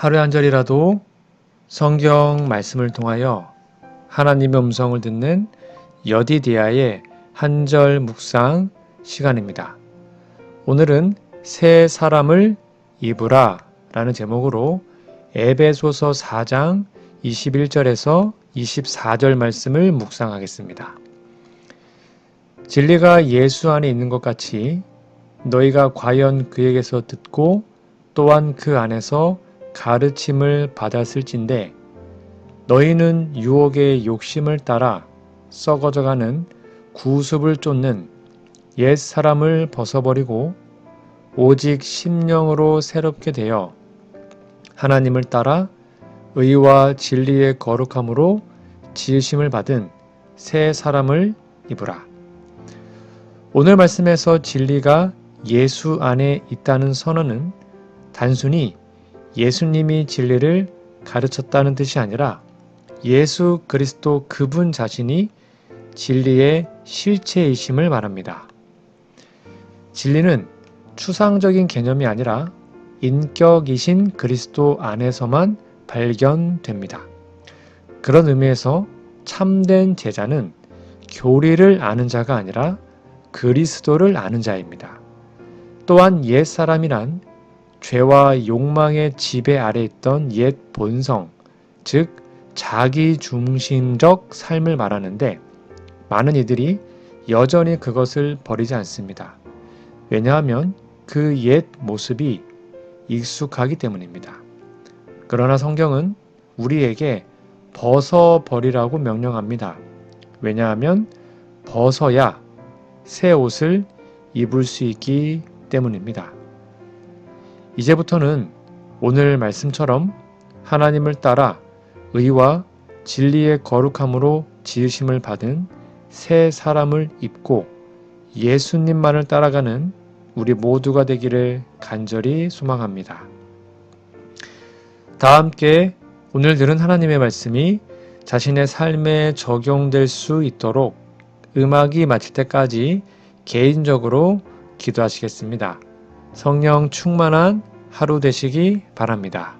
하루에 한 절이라도 성경 말씀을 통하여 하나님의 음성을 듣는 여디디아의 한 절 묵상 시간입니다. 오늘은 새 사람을 입으라 라는 제목으로 에베소서 4장 21절에서 24절 말씀을 묵상하겠습니다. 진리가 예수 안에 있는 것 같이 너희가 과연 그에게서 듣고 또한 그 안에서 가르침을 받았을진데 너희는 유혹의 욕심을 따라 썩어져가는 구습을 쫓는 옛 사람을 벗어버리고 오직 심령으로 새롭게 되어 하나님을 따라 의와 진리의 거룩함으로 지으심을 받은 새 사람을 입으라. 오늘 말씀에서 진리가 예수 안에 있다는 선언은 단순히 예수님이 진리를 가르쳤다는 뜻이 아니라 예수 그리스도 그분 자신이 진리의 실체이심을 말합니다. 진리는 추상적인 개념이 아니라 인격이신 그리스도 안에서만 발견됩니다. 그런 의미에서 참된 제자는 교리를 아는 자가 아니라 그리스도를 아는 자입니다. 또한 옛 사람이란 죄와 욕망의 지배 아래 있던 옛 본성, 즉 자기 중심적 삶을 말하는데 많은 이들이 여전히 그것을 버리지 않습니다. 왜냐하면 그 옛 모습이 익숙하기 때문입니다. 그러나 성경은 우리에게 벗어버리라고 명령합니다. 왜냐하면 벗어야 새 옷을 입을 수 있기 때문입니다. 이제부터는 오늘 말씀처럼 하나님을 따라 의와 진리의 거룩함으로 지으심을 받은 새 사람을 입고 예수님만을 따라가는 우리 모두가 되기를 간절히 소망합니다. 다 함께 오늘 들은 하나님의 말씀이 자신의 삶에 적용될 수 있도록 음악이 마칠 때까지 개인적으로 기도하시겠습니다. 성령 충만한 하루 되시기 바랍니다.